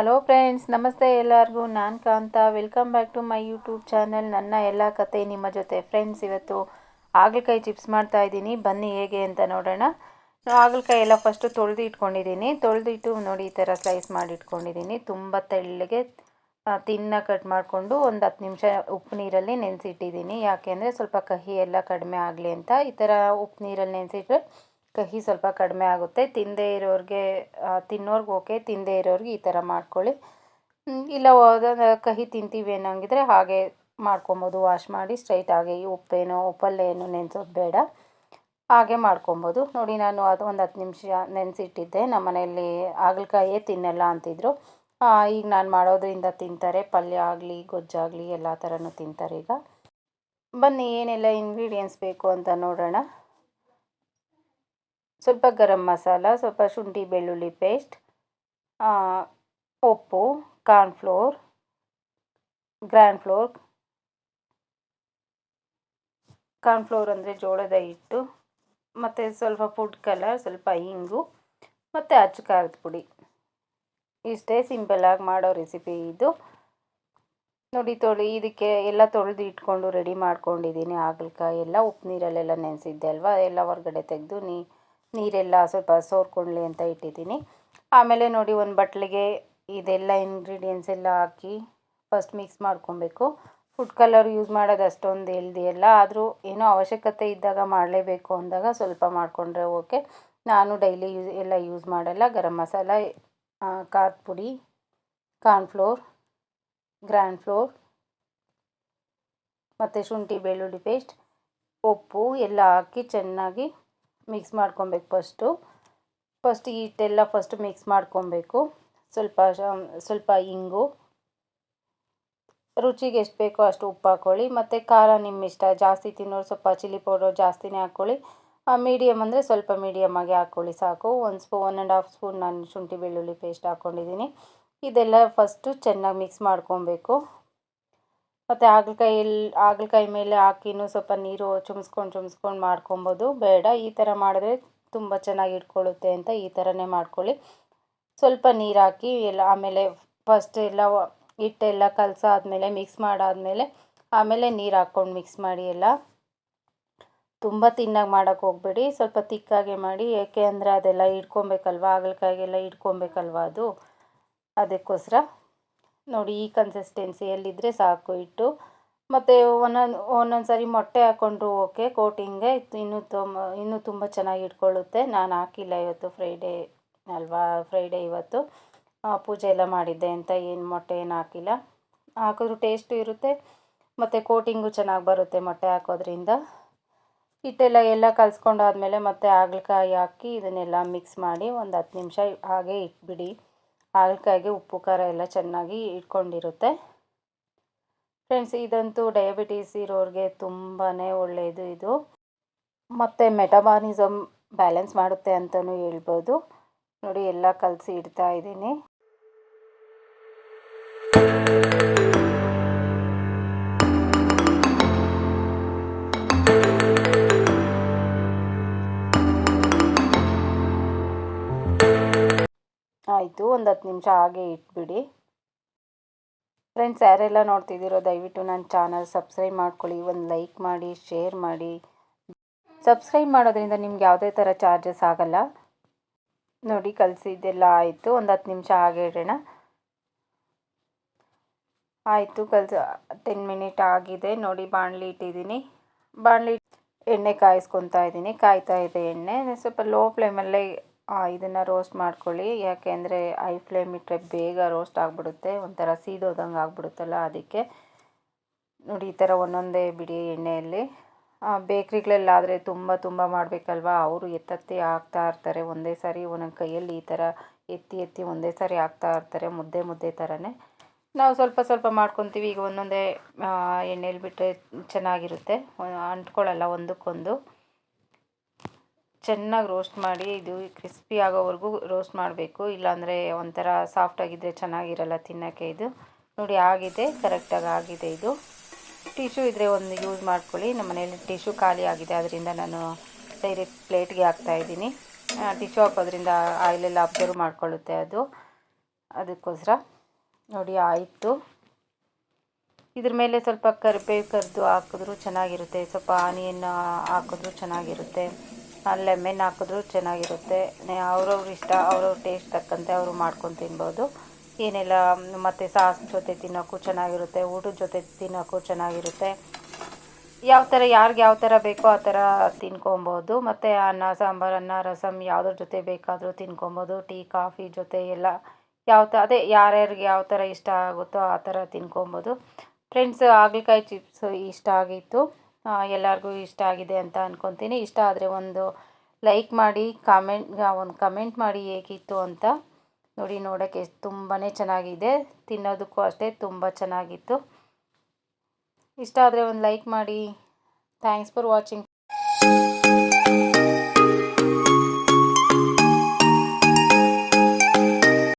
Hello friends ನಮಸ್ತೆ ಎಲ್ಲರಿಗೂ. ನಾನು Kantha. Welcome back to my YouTube channel ನನ್ನ ಎಲ್ಲ ಕತೆ ನಿಮ್ಮ ಜೊತೆ ಫ್ರೆಂಡ್ಸ್ ಇವತ್ತು ಹಾಗಲಕಾಯಿ ಚಿಪ್ಸ್ ಮಾಡ್ತಾ ಇದ್ದೀನಿ. ಬನ್ನಿ ಹೇಗೆ ಅಂತ ನೋಡೋಣ. ಹಾಗಲಕಾಯಿ ಎಲ್ಲ ಫಸ್ಟು ತೊಳೆದು ಇಟ್ಕೊಂಡಿದ್ದೀನಿ. ತೊಳೆದಿಟ್ಟು ನೋಡಿ ಈ ಥರ ಸ್ಲೈಸ್ ಮಾಡಿ ಇಟ್ಕೊಂಡಿದ್ದೀನಿ. ತುಂಬ ತೆಳ್ಳಗೆ ತಿನ್ನ ಕಟ್ ಮಾಡಿಕೊಂಡು ಒಂದು ಹತ್ತು ನಿಮಿಷ ಉಪ್ಪು ನೀರಲ್ಲಿ ನೆನೆಸಿಟ್ಟಿದ್ದೀನಿ. ಯಾಕೆಂದರೆ ಸ್ವಲ್ಪ ಕಹಿ ಎಲ್ಲ ಕಡಿಮೆ ಆಗಲಿ ಅಂತ ಈ ಥರ ಉಪ್ಪು ನೀರಲ್ಲಿ ನೆನೆಸಿಟ್ರೆ ಕಹಿ ಸ್ವಲ್ಪ ಕಡಿಮೆ ಆಗುತ್ತೆ. ತಿನ್ನದೇ ಇರೋರಿಗೆ ತಿನ್ನೋರ್ಗೆ ಓಕೆ ತಿನ್ನದೇ ಇರೋರಿಗೆ ಈ ಥರ ಮಾಡ್ಕೊಳ್ಳಿ. ಇಲ್ಲ ಕಹಿ ತಿಂತೀವಿ ಅನ್ನೋಂಗಿದ್ರೆ ಹಾಗೆ ಮಾಡ್ಕೊಬೋದು. ವಾಶ್ ಮಾಡಿ ಸ್ಟ್ರೈಟ್ ಆಗಿ ಉಪ್ಪೇನೋ, ಉಪ್ಪಲ್ಲೇನು ನೆನೆಸೋದು ಬೇಡ. ಹಾಗೆ ಮಾಡ್ಕೊಬೋದು. ನೋಡಿ, ನಾನು ಅದು ಒಂದು ಹತ್ತು ನಿಮಿಷ ನೆನೆಸಿಟ್ಟಿದ್ದೆ. ನಮ್ಮ ಮನೆಯಲ್ಲಿ ಹಾಗಲಕಾಯೇ ತಿನ್ನಲ್ಲ ಅಂತಿದ್ರು. ಈಗ ನಾನು ಮಾಡೋದ್ರಿಂದ ತಿಂತಾರೆ. ಪಲ್ಯ ಆಗಲಿ ಗೊಜ್ಜಾಗಲಿ ಎಲ್ಲ ಥರನೂ ತಿಂತಾರೆ ಈಗ. ಬನ್ನಿ, ಏನೆಲ್ಲ ಇಂಗ್ರೀಡಿಯೆಂಟ್ಸ್ ಬೇಕು ಅಂತ ನೋಡೋಣ. ಸ್ವಲ್ಪ ಗರಂ ಮಸಾಲ, ಸ್ವಲ್ಪ ಶುಂಠಿ, ಬೆಳ್ಳುಳ್ಳಿ ಪೇಸ್ಟ್ ಉಪ್ಪು ಕಾರ್ನ್ಫ್ಲೋರ್ ಗ್ರ್ಯಾಂಡ್ ಫ್ಲೋರ್ ಕಾರ್ನ್ಫ್ಲೋರ್ ಅಂದರೆ ಜೋಳದ ಹಿಟ್ಟು, ಮತ್ತು ಸ್ವಲ್ಪ ಫುಡ್ ಕಲರ್ ಸ್ವಲ್ಪ ಇಂಗು, ಮತ್ತು ಅಚ್ಚು ಖಾರದ ಪುಡಿ. ಇಷ್ಟೇ ಸಿಂಪಲ್ಲಾಗಿ ಮಾಡೋ ರೆಸಿಪಿ ಇದು. ನೋಡಿ ತೊಳಿ, ಇದಕ್ಕೆ ಎಲ್ಲ ತೊಳೆದು ಇಟ್ಕೊಂಡು ರೆಡಿ ಮಾಡ್ಕೊಂಡಿದ್ದೀನಿ. ಹಾಗಲಕಾಯಿ ಎಲ್ಲ ಉಪ್ಪು ನೀರಲ್ಲೆಲ್ಲ ನೆನೆಸಿದ್ದೆ ಅಲ್ವಾ? ಎಲ್ಲ ಹೊರಗಡೆ ತೆಗೆದು ನೀ ನೀರೆಲ್ಲ ಸ್ವಲ್ಪ ಸೋರ್ಕೊಳ್ಳಿ ಅಂತ ಇಟ್ಟಿದ್ದೀನಿ. ಆಮೇಲೆ ನೋಡಿ ಒಂದು ಬಟ್ಲಿಗೆ ಇದೆಲ್ಲ ಇಂಗ್ರೀಡಿಯೆಂಟ್ಸ್ ಎಲ್ಲ ಹಾಕಿ ಫಸ್ಟ್ ಮಿಕ್ಸ್ ಮಾಡ್ಕೊಬೇಕು. ಫುಡ್ ಕಲರ್ ಯೂಸ್ ಮಾಡೋದು ಅಷ್ಟೊಂದು ಅಲ್ಲ. ಆದರೂ ಏನೋ ಅವಶ್ಯಕತೆ ಇದ್ದಾಗ ಮಾಡಲೇಬೇಕು ಅಂದಾಗ ಸ್ವಲ್ಪ ಮಾಡಿಕೊಂಡ್ರೆ ಓಕೆ ನಾನು ಡೈಲಿ ಯೂಸ್ ಎಲ್ಲ ಯೂಸ್ ಮಾಡಲ್ಲ. ಗರಂ ಮಸಾಲ ಖಾರದ ಪುಡಿ ಕಾರ್ನ್ಫ್ಲೋರ್ ಗ್ರ್ಯಾಂಡ್ ಫ್ಲೋರ್ ಮತ್ತು ಶುಂಠಿ ಬೆಳ್ಳುಳ್ಳಿ ಪೇಸ್ಟ್ ಉಪ್ಪು ಎಲ್ಲ ಹಾಕಿ ಚೆನ್ನಾಗಿ ಮಿಕ್ಸ್ ಮಾಡ್ಕೊಬೇಕು ಫಸ್ಟು ಫಸ್ಟ್ ಹಿಟ್ಟೆಲ್ಲ ಫಸ್ಟ್ ಮಿಕ್ಸ್ ಮಾಡ್ಕೊಬೇಕು. ಸ್ವಲ್ಪ ಸ್ವಲ್ಪ ಇಂಗು. ರುಚಿಗೆ ಎಷ್ಟು ಬೇಕೋ ಅಷ್ಟು ಉಪ್ಪು ಹಾಕ್ಕೊಳ್ಳಿ ಮತ್ತು ಖಾರ ನಿಮ್ಮ ಇಷ್ಟ, ಜಾಸ್ತಿ ತಿನ್ನೋರು ಸ್ವಲ್ಪ ಚಿಲ್ಲಿ ಪೌಡರ್ ಜಾಸ್ತಿನೇ ಹಾಕ್ಕೊಳ್ಳಿ ಮೀಡಿಯಮ್ ಅಂದರೆ ಸ್ವಲ್ಪ ಮೀಡಿಯಮ್ಮಾಗಿ ಹಾಕ್ಕೊಳ್ಳಿ ಸಾಕು. ಒಂದು spoon one and half spoon ನಾನು ಶುಂಠಿ ಬೆಳ್ಳುಳ್ಳಿ ಪೇಸ್ಟ್ ಹಾಕ್ಕೊಂಡಿದ್ದೀನಿ ಇದೆಲ್ಲ ಫಸ್ಟು ಚೆನ್ನಾಗಿ ಮಿಕ್ಸ್ ಮಾಡ್ಕೊಬೇಕು. ಮತ್ತು ಹಾಗಲಕಾಯಿ ಎಲ್ಲಿ ಹಾಗಲಕಾಯಿ ಮೇಲೆ ಹಾಕಿನೂ ಸ್ವಲ್ಪ ನೀರು ಚುಮ್ಸ್ಕೊಂಡು ಚುಮ್ಸ್ಕೊಂಡು ಮಾಡ್ಕೊಬೋದು. ಬೇಡ, ಈ ಥರ ಮಾಡಿದ್ರೆ ತುಂಬ ಚೆನ್ನಾಗಿ ಇಟ್ಕೊಳ್ಳುತ್ತೆ ಅಂತ ಈ ಥರನೇ ಮಾಡ್ಕೊಳ್ಳಿ. ಸ್ವಲ್ಪ ನೀರು ಹಾಕಿ, ಎಲ್ಲ ಆಮೇಲೆ ಫಸ್ಟ್ ಎಲ್ಲ ಹಿಟ್ಟೆಲ್ಲ ಕಲಸಾದ್ಮೇಲೆ ಮಿಕ್ಸ್ ಮಾಡಾದಮೇಲೆ ಆಮೇಲೆ ನೀರು ಹಾಕ್ಕೊಂಡು ಮಿಕ್ಸ್ ಮಾಡಿ ಎಲ್ಲ. ತುಂಬ ತಿನ್ನಾಗಿ ಮಾಡೋಕ್ಕೆ ಹೋಗ್ಬೇಡಿ. ಸ್ವಲ್ಪ ತಿಕ್ಕಾಗೆ ಮಾಡಿ, ಏಕೆ ಅಂದರೆ ಅದೆಲ್ಲ ಇಟ್ಕೊಬೇಕಲ್ವ ಹಾಗಲಕಾಯಿಗೆಲ್ಲ ಇಟ್ಕೊಬೇಕಲ್ವ ಅದು. ಅದಕ್ಕೋಸ್ಕರ. ನೋಡಿ ಈ ಕನ್ಸಿಸ್ಟೆನ್ಸಿಯಲ್ಲಿದ್ದರೆ ಸಾಕು ಇಟ್ಟು ಮತ್ತು ಒಂದೊಂದು ಒಂದೊಂದು ಸಾರಿ ಮೊಟ್ಟೆ ಹಾಕ್ಕೊಂಡ್ರು ಓಕೆ ಕೋಟಿಂಗ್ಗೆ ಇನ್ನೂ ತುಂಬ ಇನ್ನೂ ತುಂಬ ಚೆನ್ನಾಗಿ ಇಟ್ಕೊಳ್ಳುತ್ತೆ. ನಾನು ಹಾಕಿಲ್ಲ ಇವತ್ತು ಫ್ರೈಡೇ ಅಲ್ವಾ ಫ್ರೈಡೇ ಇವತ್ತು. ಪೂಜೆ ಎಲ್ಲ ಮಾಡಿದ್ದೆ ಅಂತ ಏನು ಮೊಟ್ಟೆ ಏನು ಹಾಕಿಲ್ಲ. ಹಾಕಿದ್ರೂ ಟೇಸ್ಟು ಇರುತ್ತೆ. ಮತ್ತು ಕೋಟಿಂಗು ಚೆನ್ನಾಗಿ ಬರುತ್ತೆ ಮೊಟ್ಟೆ ಹಾಕೋದ್ರಿಂದ. ಹಿಟ್ಟೆಲ್ಲ ಎಲ್ಲ ಕಲಿಸ್ಕೊಂಡಾದ್ಮೇಲೆ ಮತ್ತೆ ಹಾಗಲಕಾಯಿ ಹಾಕಿ ಇದನ್ನೆಲ್ಲ ಮಿಕ್ಸ್ ಮಾಡಿ ಒಂದು ಹತ್ತು ನಿಮಿಷ ಹಾಗೆ ಇಟ್ಬಿಡಿ. ಹಾಗಲಕಾಯಿಗೆ ಉಪ್ಪು, ಖಾರ ಎಲ್ಲ ಚೆನ್ನಾಗಿ ಇಟ್ಕೊಂಡಿರುತ್ತೆ. ಫ್ರೆಂಡ್ಸ್ ಇದಂತೂ ಡಯಾಬಿಟೀಸ್ ಇರೋರಿಗೆ ತುಂಬಾ ಒಳ್ಳೆಯದು ಇದು. ಮತ್ತು ಮೆಟಬಾನಿಸಮ್ ಬ್ಯಾಲೆನ್ಸ್ ಮಾಡುತ್ತೆ ಅಂತಲೂ ಹೇಳ್ಬೋದು. ನೋಡಿ, ಎಲ್ಲ ಕಲಸಿ ಇಡ್ತಾ ಇದ್ದೀನಿ. ಆಯಿತು, ಒಂದು ಹತ್ತು ನಿಮಿಷ ಹಾಗೆ ಇಟ್ಬಿಡಿ. ಫ್ರೆಂಡ್ಸ್ ಯಾರೆಲ್ಲ ನೋಡ್ತಿದ್ದೀರೋ ದಯವಿಟ್ಟು ನನ್ನ ಚಾನಲ್ ಸಬ್ಸ್ಕ್ರೈಬ್ ಮಾಡ್ಕೊಳ್ಳಿ, ಒಂದು ಲೈಕ್ ಮಾಡಿ ಶೇರ್ ಮಾಡಿ. ಸಬ್ಸ್ಕ್ರೈಬ್ ಮಾಡೋದ್ರಿಂದ ನಿಮ್ಗೆ ಯಾವುದೇ ಥರ ಚಾರ್ಜಸ್ ಆಗಲ್ಲ. ನೋಡಿ, ಕಲಸಿದ್ದೆಲ್ಲ ಆಯಿತು, ಒಂದು ಹತ್ತು ನಿಮಿಷ ಹಾಗೆ ಇಡೋಣ. ಆಯಿತು, ಕಲ್ಸ ಟೆನ್ ಮಿನಿಟ್ ಆಗಿದೆ. ನೋಡಿ, ಬಾಣಲಿ ಇಟ್ಟಿದ್ದೀನಿ. ಬಾಣಲಿ ಎಣ್ಣೆ ಕಾಯಿಸ್ಕೊತಾ ಇದ್ದೀನಿ, ಕಾಯ್ತಾ ಇದೆ ಎಣ್ಣೆ. ಸ್ವಲ್ಪ ಲೋ ಫ್ಲೇಮಲ್ಲೇ ಇದನ್ನು ರೋಸ್ಟ್ ಮಾಡ್ಕೊಳ್ಳಿ. ಯಾಕೆಂದರೆ ಐ ಫ್ಲೇಮ್ ಇಟ್ಟರೆ ಬೇಗ ರೋಸ್ಟ್ ಆಗಿಬಿಡುತ್ತೆ. ಒಂಥರ ಸೀದೋದಂಗೆ ಆಗಿಬಿಡುತ್ತಲ್ಲ ಅದಕ್ಕೆ. ನೋಡಿ, ಈ ಥರ ಒಂದೊಂದೇ ಬಿಡಿ ಎಣ್ಣೆಯಲ್ಲಿ. ಬೇಕ್ರಿಗಳಲ್ಲಾದರೆ ತುಂಬ ತುಂಬ ಮಾಡಬೇಕಲ್ವಾ? ಅವರು ಎತ್ತತ್ತಿ ಹಾಕ್ತಾ ಇರ್ತಾರೆ. ಒಂದೇ ಸಾರಿ ಒಂದೊಂದು ಕೈಯಲ್ಲಿ ಈ ಥರ ಎತ್ತಿ ಎತ್ತಿ ಒಂದೇ ಸಾರಿ ಹಾಕ್ತಾ ಇರ್ತಾರೆ. ಮುದ್ದೆ ಮುದ್ದೆ ಥರನೇ ನಾವು ಸ್ವಲ್ಪ ಸ್ವಲ್ಪ ಮಾಡ್ಕೊತೀವಿ. ಈಗ ಒಂದೊಂದೇ ಎಣ್ಣೆಯಲ್ಲಿ ಬಿಟ್ಟರೆ ಚೆನ್ನಾಗಿರುತ್ತೆ. ಅಂಟ್ಕೊಳ್ಳಲ್ಲ ಒಂದಕ್ಕೊಂದು. ಚೆನ್ನಾಗಿ ರೋಸ್ಟ್ ಮಾಡಿ ಇದು ಕ್ರಿಸ್ಪಿ ಆಗೋವರೆಗೂ ರೋಸ್ಟ್ ಮಾಡಬೇಕು. ಇಲ್ಲಾಂದರೆ ಒಂಥರ ಸಾಫ್ಟಾಗಿದ್ದರೆ ಚೆನ್ನಾಗಿರಲ್ಲ ತಿನ್ನೋಕ್ಕೆ ಇದು. ನೋಡಿ, ಆಗಿದೆ ಕರೆಕ್ಟಾಗಿ ಆಗಿದೆ ಇದು. ಟಿಶ್ಯೂ ಇದ್ದರೆ ಒಂದು ಯೂಸ್ ಮಾಡ್ಕೊಳ್ಳಿ. ನಮ್ಮ ಮನೇಲಿ ಟಿಶ್ಯೂ ಖಾಲಿ ಆಗಿದೆ, ಅದರಿಂದ ನಾನು ಡೈರೆಕ್ಟ್ ಪ್ಲೇಟ್ಗೆ ಹಾಕ್ತಾಯಿದ್ದೀನಿ ಟಿಶ್ಯೂ ಹಾಕೋದ್ರಿಂದ ಆಯಿಲೆಲ್ಲ ಅಬ್ಸರ್ವ್ ಮಾಡ್ಕೊಳ್ಳುತ್ತೆ ಅದು. ಅದಕ್ಕೋಸ್ಕರ ನೋಡಿ, ಆಯಿತು. ಇದ್ರ ಮೇಲೆ ಸ್ವಲ್ಪ ಕರಿಬೇವು ಕರಿದು ಹಾಕಿದ್ರೂ ಚೆನ್ನಾಗಿರುತ್ತೆ. ಸ್ವಲ್ಪ ಆನಿಯನ್ ಹಾಕಿದ್ರೂ ಚೆನ್ನಾಗಿರುತ್ತೆ. ಲೆಮನ್ ಹಾಕಿದ್ರೂ ಚೆನ್ನಾಗಿರುತ್ತೆ. ಅವ್ರವ್ರ ಇಷ್ಟ, ಅವ್ರವ್ರ ಟೇಸ್ಟ್ ತಕ್ಕಂತೆ ಅವರು ಮಾಡ್ಕೊಂಡು ತಿನ್ಬೋದು. ಏನೆಲ್ಲ, ಮತ್ತು ಸಾಸ್ ಜೊತೆ ತಿನ್ನೋಕ್ಕೂ ಚೆನ್ನಾಗಿರುತ್ತೆ, ಊಟದ ಜೊತೆ ತಿನ್ನೋಕ್ಕೂ ಚೆನ್ನಾಗಿರುತ್ತೆ. ಯಾವ ಥರ ಯಾರಿಗೆ ಯಾವ ಥರ ಬೇಕೋ ಆ ಥರ ತಿನ್ಕೊಬೋದು. ಮತ್ತು ಅನ್ನ, ಸಾಂಬಾರು, ಅನ್ನ ರಸಮ್ ಯಾವುದ್ರ ಜೊತೆ ಬೇಕಾದರೂ ತಿನ್ಕೊಬೋದು. ಟೀ, ಕಾಫಿ ಜೊತೆ ಎಲ್ಲ ಯಾವ ಥರ ಅದೇ ಯಾರ್ಯಾರಿಗೆ ಯಾವ ಥರ ಇಷ್ಟ ಆಗುತ್ತೋ ಆ ಥರ ತಿನ್ಕೊಬೋದು. ಫ್ರೆಂಡ್ಸ್ ಹಾಗಲಕಾಯಿ ಚಿಪ್ಸು ಇಷ್ಟ ಆಗಿತ್ತು. ಎಲ್ಲರಿಗೂ ಇಷ್ಟ ಆಗಿದೆ ಅಂತ ಅಂದ್ಕೊತೀನಿ ಇಷ್ಟ ಆದರೆ ಒಂದು ಲೈಕ್ ಮಾಡಿ ಕಾಮೆಂಟ್ ಒಂದು ಕಮೆಂಟ್ ಮಾಡಿ ಹೇಗಿತ್ತು ಅಂತ ನೋಡಿ ನೋಡೋಕ್ಕೆ ತುಂಬಾ ಚೆನ್ನಾಗಿದೆ. ತಿನ್ನೋದಕ್ಕೂ ಅಷ್ಟೇ ತುಂಬ ಚೆನ್ನಾಗಿತ್ತು. ಇಷ್ಟ ಆದರೆ ಒಂದು ಲೈಕ್ ಮಾಡಿ. Thanks for watching